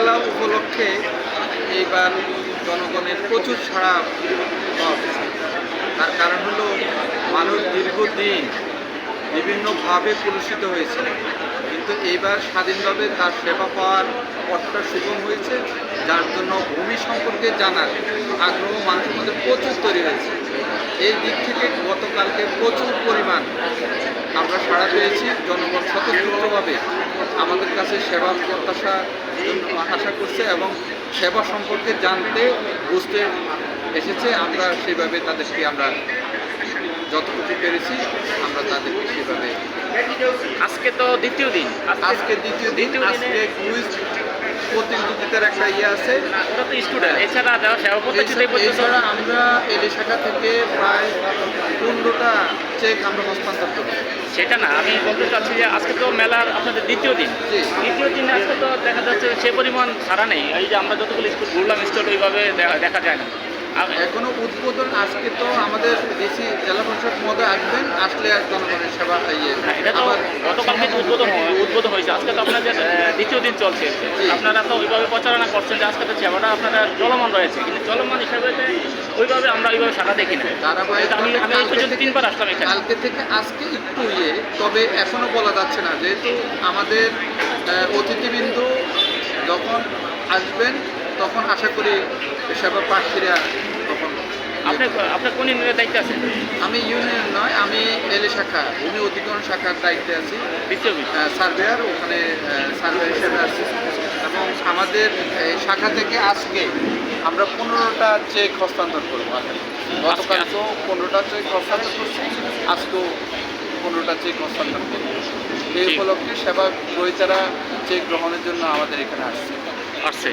মেলা উপলক্ষে এইবার জনগণের প্রচুর সাড়া পাওয়া তার কারণ হলো মানুষ দীর্ঘদিন বিভিন্নভাবে কলুষিত হয়েছে। কিন্তু এইবার স্বাধীনভাবে তার সেবা পাওয়ার পথটা সুগম হয়েছে, যার জন্য ভূমি সম্পর্কে জানার আগ্রহ মানুষের মধ্যে প্রচুর তৈরি হয়েছে। এই দিক থেকে গতকালকে প্রচুর পরিমাণ আমরা সাড়া পেয়েছি। জনগণ স্বতন্ত্রভাবে আমাদের কাছে সেবা প্রত্যাশা আশা করছে এবং সেবা সম্পর্কে জানতে বুঝতে এসেছে। আমরা সেভাবে তাদেরকে আমরা যতটুকু পেরেছি আমরা তাদেরকে সেভাবে আজকে তো দ্বিতীয় দিন। আজকে দ্বিতীয় দিন আজকে কুইজ প্রতিযোগিতার একটা ইয়ে আছে। ওরা তো স্টুডেন্ট এছাড়া যারা সেবা প্রত্যাশিত এই এছাড়া আমরা এলি শাখা থেকে প্রায় পনেরোটা চেক আমরা হস্তান্তর করি সেটা না আমি বলতে চাচ্ছি যে আজকে তো মেলার আপনাদের দ্বিতীয় দিন। দ্বিতীয় দিন আজকে তো দেখা যাচ্ছে সে পরিমাণ ছাড়া নেই। এই যে আমরা যতগুলো স্কুল ঘুরলাম স্টল ওইভাবে দেখা- যায় না। আর এখনও উদ্বোধন আজকে তো আমাদের বেশি জেলা পরিষদ মধ্যে আসবেন আসলে জনগণের সেবা ইয়ে হ্যাঁ, গতকালকে উদ্বোধন হয়- উদ্বোধন হয়েছে আজকে তো আপনাদের আহ, দ্বিতীয় দিন চলছে। আপনারা তো ওইভাবে প্রচারণা করছেন যে আজকে তো সেবাটা আপনারা চলমান রয়েছে কিন্তু চলমান হিসাবে ওইভাবে আমরা ওইভাবে সারা দেখি না। ধারাবাহিক আমি আমি এই পর্যন্ত তিনবার আসলাম এখানে। কালকে থেকে আজকে একটু ইয়ে তবে এখনও বলা যাচ্ছে না যেহেতু আমাদের অতিথিবৃন্দ যখন আসবেন তখন আশা করি সেবা প্রার্থীরা তখন আপনি আপনি কোন ইউনিটের দায়িত্বে আছেন? আমি ইউনিয়ন নয় আমি এলে শাখা ভূমি অধিগ্রহণ শাখার দায়িত্বে আছি। সার্ভেয়ার ওখানে সার্ভেয়ার হিসেবে আছি। এবং আমাদের শাখা থেকে আজকে আমরা পনেরোটা চেক হস্তান্তর করব। গতকাল তো পনেরোটা চেক হস্তান্তর করছি আজকেও পনেরোটা চেক হস্তান্তর করব। এই। উপলক্ষে সেবা গ্রহীতারা চেক গ্রহণের জন্য আমাদের এখানে আসছে। আসছে।